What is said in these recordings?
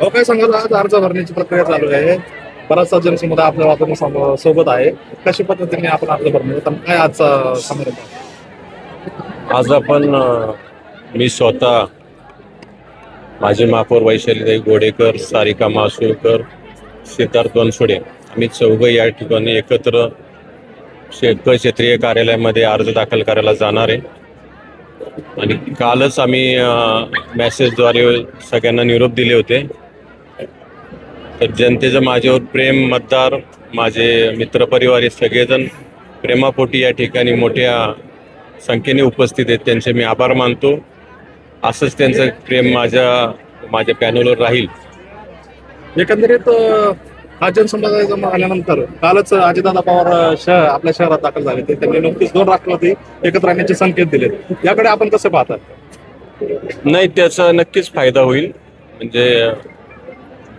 अहो काय सांगाल आज अर्ज भरण्याची प्रक्रिया चालू आहे. बराचसा जनसमुदाय आपल्या वापरून सोबत आहे. कशा पद्धतीने आपण अर्ज भरणार काय आजचा समारंभ आज आपण मी स्वतः माझे महापौर वैशालीताई गोडेकर सारिका मासुळकर सिद्धार्थ बनसोडे आम्ही चौघ या ठिकाणी एकत्र क्षेत्रीय कार्यालयामध्ये अर्ज दाखल करायला जाणार आहे. आणि कालच आम्ही अ, मेसेजद्वारे सगळ्यांना निरोप दिले होते. तर जनतेचं माझ्यावर प्रेम मतदार माझे मित्रपरिवार हे सगळेजण प्रेमापोटी या ठिकाणी मोठ्या संख्येने उपस्थित आहेत. त्यांचे मी आभार मानतो. असंच त्यांचं प्रेम माझ्या माझ्या पॅनलवर राहील. एकंदरीत हा जमा आल्यानंतर कालच अजितदादा पवार शहर आपल्या शहरात दाखल झाले ते त्यांनी नुकतीच दोन राष्ट्रवादी एकत्र आणण्याचे संकेत दिले. याकडे आपण कसं पाहता? नाही त्याचा नक्कीच फायदा होईल. म्हणजे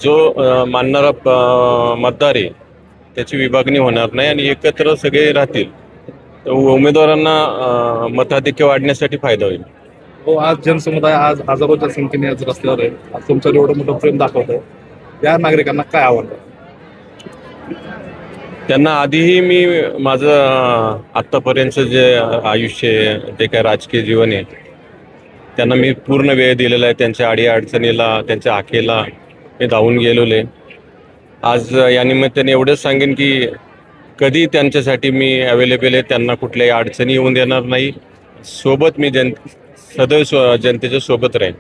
जो मानणारा मतदार आहे त्याची विभागणी होणार नाही आणि एकत्र सगळे राहतील. तर उमेदवारांना मताधिक्य वाढण्यासाठी फायदा होईल. हो आज जनसमुदाय आज हजारोच्या संख्येने आज रस्त्यावर आहे. आज तुमचं एवढं मोठं प्रेम दाखवतंय. या नागरिकांना काय आवडतं? त्यांना आधीही मी माझं अं, आत्तापर्यंतचं जे आयुष्य आहे ते काय राजकीय जीवन आहे त्यांना मी पूर्ण वेळ दिलेला आहे. त्यांच्या अडी अडचणीला त्यांच्या आखेला मी धावून गेलेलो आहे. आज या निमित्ताने एवढंच सांगेन की कधी त्यांच्यासाठी मी अवेलेबल आहे त्यांना कुठल्याही अडचणी येऊन देणार नाही. सोबत मी जन सदैव जनतेच्या सोबत राहीन.